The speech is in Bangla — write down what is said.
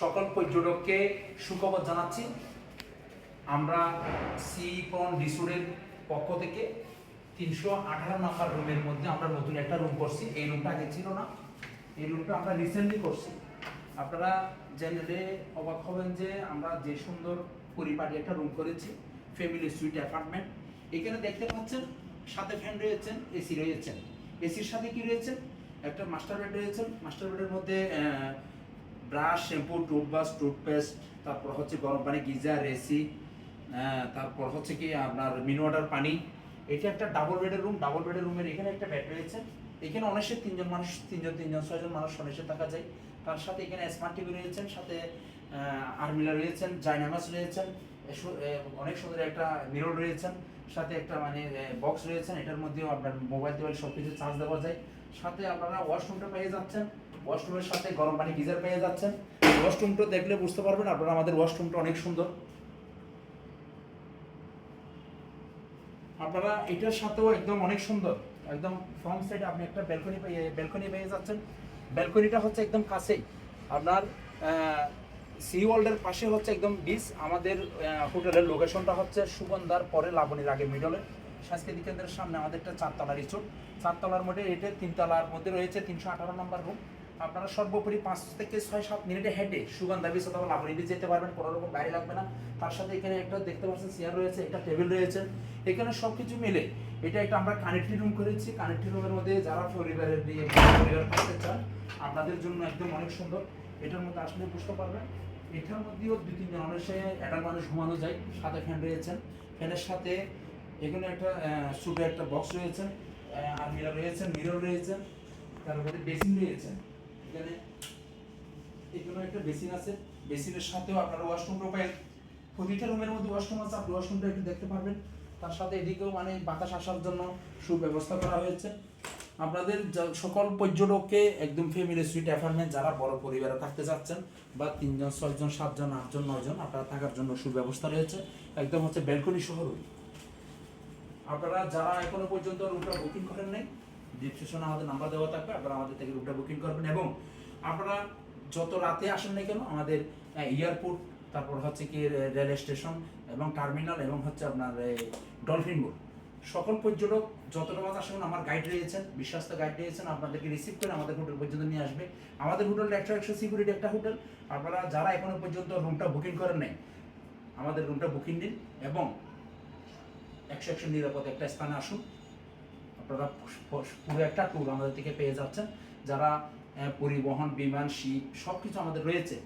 সকল পর্যটককে সুখবর জানাচ্ছি। আমরা সি পন রিসোর্টের পক্ষ থেকে তিনশো আঠারো নম্বর রুমের মধ্যে আমরা নতুন একটা রুম করছি। এই রুমটা আগে ছিল না। এই রুমটা আমরা রিসেন্টলি করছি। আপনারা জেনারে অবাক হবেন যে আমরা যে সুন্দর পরিপাটি একটা রুম করেছি ফ্যামিলি সুইট অ্যাপার্টমেন্ট এখানে দেখতে পাচ্ছেন, সাথে ফ্যান রয়েছেন এসি রয়েছেন। এসির সাথে কি রয়েছে? একটা মাস্টার বেড রয়েছে। মাস্টার বেডের মধ্যে ব্রাশ, শ্যাম্পু, টুথব্রাশ, টুথপেস্ট, তারপর হচ্ছে গরম পানি গিজার এসি তারপর হচ্ছে কি আপনার মিন ওয়াটার পানি। এটা একটা ডাবল বেডের রুম ডাবল বেডের রুমের এখানে একটা বেড রয়েছে। এখানে অনেসে তিনজন মানুষ, তিনজন তিনজন, ছয়জন মানুষ অনেসে থাকা যায়। তার সাথে এখানে স্মার্ট টিভি রয়েছেন, সাথে আর্মিলা রয়েছেন জাইনামাস রয়েছেন অনেক সুন্দর একটা মিরর রয়েছেন, সাথে একটা মানে বক্স রয়েছেন, এটার মধ্যেও আপনার মোবাইল টোবাইল সব কিছু চার্জ দেওয়া যায়। সাথে আপনারা ওয়াশরুমটা পেয়ে যাচ্ছেন। ওয়াশরুমের সাথে গরম পানি গিজার পেয়ে যাচ্ছেন। ওয়াশরুমটা দেখলে বুঝতে পারবেন, আপনারা আমাদের ওয়াশরুমটা অনেক সুন্দর। আপনারা এটার সাথেও একদম অনেক সুন্দর। একদম ফ্রন্ট সাইড আপনি একটা ব্যালকনি পেয়ে ব্যালকনি পেয়ে যাচ্ছেন। ব্যালকনিটা হচ্ছে একদম কাছেই। আপনার সি ওয়ার্ল্ডের পাশে হচ্ছে একদম বিচ আমাদের হোটেলের লোকেশনটা হচ্ছে সুগন্ধার, পরে লাবণীর আগে মিডলে সাংস্কৃতিক কেন্দ্রের সামনে আমাদের একটা চারতলা রিসোর্ট চারতলার মধ্যে এটা তিনতলার মধ্যে রয়েছে তিনশো আঠারো নম্বর রুম আপনারা সর্বোপরি পাঁচ থেকে ছয়, সাত মিনিটে হেঁটে সুগন্ধা বিচ অথবা লাবণী বিচ যেতে পারবেন, কোনো রকম গাড়ি লাগবে না। তার সাথে এখানে একটা দেখতে পাচ্ছেন চেয়ার রয়েছে, একটা টেবিল রয়েছে। এখানে সব কিছু মিলে এটা একটা আমরা কানেক্টি রুম করেছি। কানেক্টি রুমের মধ্যে যারা পরিবারের দিয়ে পরিবার থাকতে চান, আপনাদের জন্য একদম অনেক সুন্দর। এটার মধ্যে আসলে বুঝতে পারবেন, এটার মধ্যেও দুই তিনজন অনেসে একটা মানুষ ঘুমানো যায়, সাথে ফ্যান রয়েছেন। ফ্যানের সাথে এখানে একটা ছোটো একটা বক্স রয়েছে আর মিরর রয়েছে মিরর রয়েছে তারপরে বেসিন রয়েছে। এখানে এখানে একটা বেসিন আছে। বেসিনের সাথেও আপনারা ওয়াশরুম পাবেন প্রতিটা রুমের মধ্যে ওয়াশরুম আছে, আপনি ওয়াশরুমটা একটু দেখতে পারবেন। তার সাথে এদিকেও মানে বাতাস আসার জন্য সুব্যবস্থা করা হয়েছে। আপনাদের সকল পর্যটককে একদম ফ্যামিলি সুইট অ্যাপার্টমেন্ট যারা বড় পরিবারে থাকতে চাচ্ছেন, বা তিনজন, ছয়জন, সাতজন, আটজন, নয়জন, আপনারা থাকার জন্য সুব্যবস্থা রয়েছে। একদম হচ্ছে ব্যালকনি সহ room। আপনারা যারা এখনও পর্যন্ত রুমটা বুকিং করেন নাই ডিসক্রিপশনে আমাদের নাম্বার দেওয়া থাকবে, আপনারা আমাদের থেকে রুমটা বুকিং করবেন এবং আপনারা যত রাতে আসেন না কেন, আমাদের এয়ারপোর্ট তারপর হচ্ছে কি রেল স্টেশন এবং টার্মিনাল এবং হচ্ছে আপনার ডলফিন বোর্ড সকল পর্যটক যতটা আসেন আমার গাইড রয়েছেন, বিশ্বস্ত গাইড রয়েছেন, আপনাদেরকে রিসিভ করে আমাদের হোটেল পর্যন্ত নিয়ে আসবে। আমাদের হোটেলটা একশো একশো সিকিউরিটি একটা হোটেল আপনারা যারা এখনও পর্যন্ত রুমটা বুকিং করেন নাই, আমাদের রুমটা বুকিং দিন এবং একশো একশো নিরাপদ একটা স্থানে আসুন। আপনারা পুরো একটা ট্যুর আমাদের থেকে পেয়ে যাচ্ছেন। যারা পরিবহন, বিমান, শিপ সব কিছু আমাদের রয়েছে।